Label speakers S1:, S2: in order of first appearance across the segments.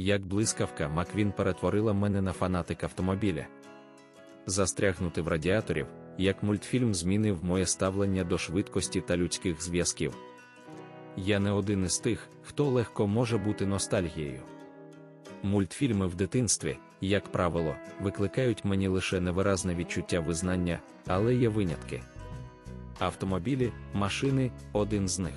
S1: як блискавка Маквін перетворила мене на фанатик автомобіля. Застрягнути в радіаторів, як мультфільм змінив моє ставлення до швидкості та людських зв'язків. Я не один із тих, хто легко може бути ностальгією. Мультфільми в дитинстві, як правило, викликають мені лише невиразне відчуття визнання, але є винятки. Автомобілі, машини один з них.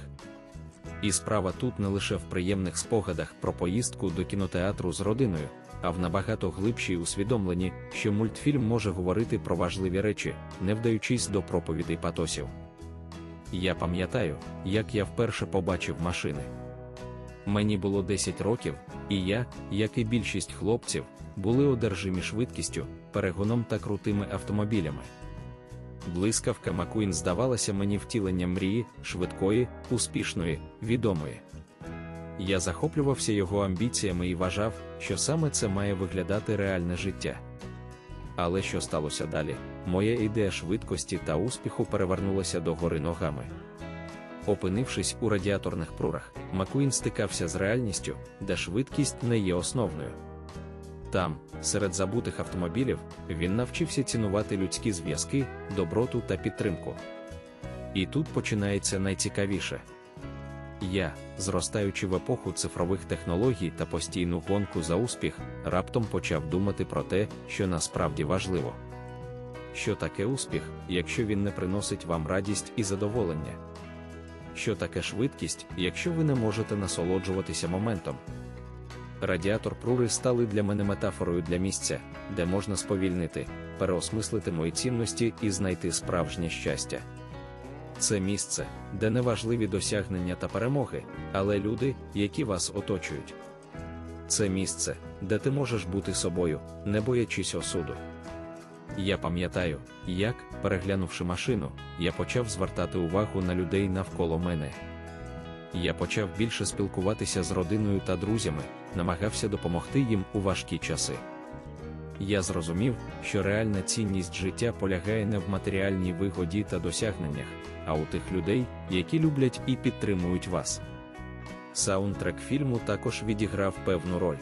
S1: І справа тут не лише в приємних спогадах про поїздку до кінотеатру з родиною, а в набагато глибшій усвідомленні, що мультфільм може говорити про важливі речі, не вдаючись до проповідей патосів. Я пам'ятаю, як я вперше побачив машини. Мені було 10 років, і я, як і більшість хлопців, були одержимі швидкістю, перегоном та крутими автомобілями. Блискавка Макуін здавалася мені втіленням мрії, швидкої, успішної, відомої. Я захоплювався його амбіціями і вважав, що саме це має виглядати реальне життя. Але що сталося далі? Моя ідея швидкості та успіху перевернулася до гори ногами. Опинившись у радіаторних прурах, Макуін стикався з реальністю, де швидкість не є основною. Там, серед забутих автомобілів, він навчився цінувати людські зв'язки, доброту та підтримку. І тут починається найцікавіше. Я, зростаючи в епоху цифрових технологій та постійну гонку за успіх, раптом почав думати про те, що насправді важливо. Що таке успіх, якщо він не приносить вам радість і задоволення? Що таке швидкість, якщо ви не можете насолоджуватися моментом? Радіатор прури стали для мене метафорою для місця, де можна сповільнити, переосмислити мої цінності і знайти справжнє щастя. Це місце, де не важливі досягнення та перемоги, але люди, які вас оточують. Це місце, де ти можеш бути собою, не боячись осуду. Я пам'ятаю, як, переглянувши машину, я почав звертати увагу на людей навколо мене. Я почав більше спілкуватися з родиною та друзями, намагався допомогти їм у важкі часи. Я зрозумів, що реальна цінність життя полягає не в матеріальній вигоді та досягненнях, а у тих людей, які люблять і підтримують вас. Саундтрек фільму також відіграв певну роль.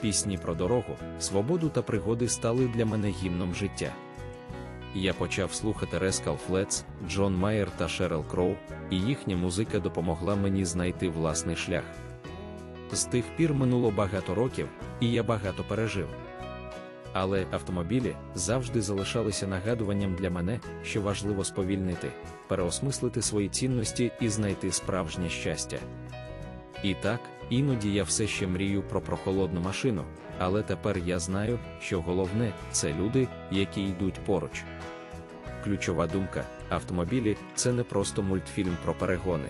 S1: Пісні про дорогу, свободу та пригоди стали для мене гімном життя. Я почав слухати Рескал Флетс, Джон Майер та Шерел Кроу, і їхня музика допомогла мені знайти власний шлях. З тих пір минуло багато років, і я багато пережив. Але автомобілі завжди залишалися нагадуванням для мене, що важливо сповільнити, переосмислити свої цінності і знайти справжнє щастя. І так, іноді я все ще мрію про прохолодну машину, але тепер я знаю, що головне це люди, які йдуть поруч. Ключова думка: автомобілі це не просто мультфільм про перегони.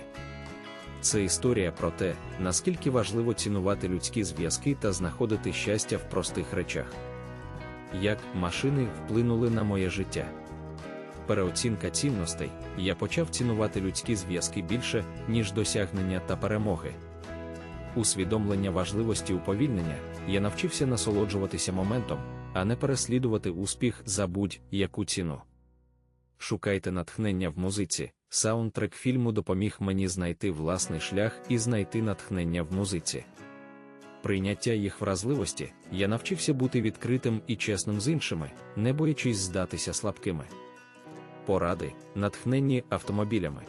S1: Це історія про те, наскільки важливо цінувати людські зв'язки та знаходити щастя в простих речах. Як машини вплинули на моє життя. Переоцінка цінностей, я почав цінувати людські зв'язки більше, ніж досягнення та перемоги. Усвідомлення важливості уповільнення, я навчився насолоджуватися моментом, а не переслідувати успіх за будь-яку ціну. Шукайте натхнення в музиці. Саундтрек фільму допоміг мені знайти власний шлях і знайти натхнення в музиці. Прийняття їх вразливості, я навчився бути відкритим і чесним з іншими, не боячись здатися слабкими. Поради, натхненні автомобілями.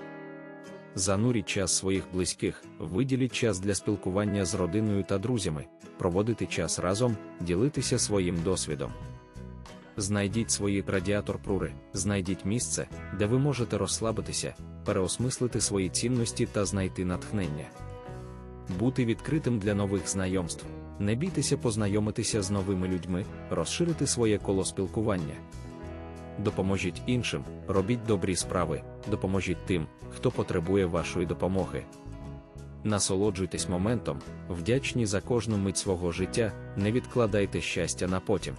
S1: Зануріть час своїх близьких, виділіть час для спілкування з родиною та друзями, проводити час разом, ділитися своїм досвідом. Знайдіть свої радіатор прури, знайдіть місце, де ви можете розслабитися, переосмислити свої цінності та знайти натхнення. Бути відкритим для нових знайомств, не бійтеся познайомитися з новими людьми, розширити своє коло спілкування. Допоможіть іншим, робіть добрі справи, допоможіть тим, хто потребує вашої допомоги. Насолоджуйтесь моментом, вдячні за кожну мить свого життя, не відкладайте щастя на потім.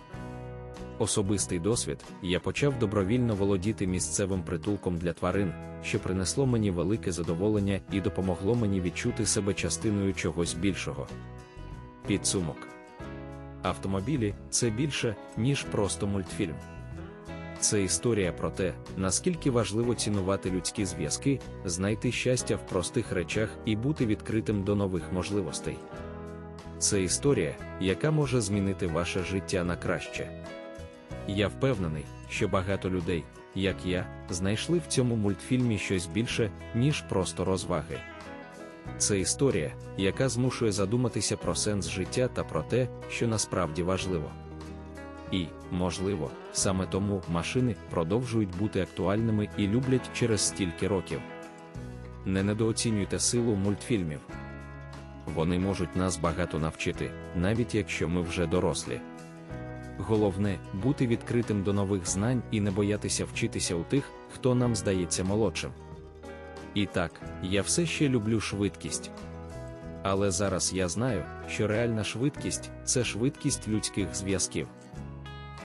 S1: Особистий досвід я почав добровільно володіти місцевим притулком для тварин, що принесло мені велике задоволення і допомогло мені відчути себе частиною чогось більшого. Підсумок автомобілі це більше, ніж просто мультфільм. Це історія про те, наскільки важливо цінувати людські зв'язки, знайти щастя в простих речах і бути відкритим до нових можливостей. Це історія, яка може змінити ваше життя на краще. Я впевнений, що багато людей, як я, знайшли в цьому мультфільмі щось більше, ніж просто розваги. Це історія, яка змушує задуматися про сенс життя та про те, що насправді важливо. І, можливо, саме тому машини продовжують бути актуальними і люблять через стільки років. Не недооцінюйте силу мультфільмів. Вони можуть нас багато навчити, навіть якщо ми вже дорослі. Головне бути відкритим до нових знань і не боятися вчитися у тих, хто нам здається молодшим. І так, я все ще люблю швидкість. Але зараз я знаю, що реальна швидкість це швидкість людських зв'язків.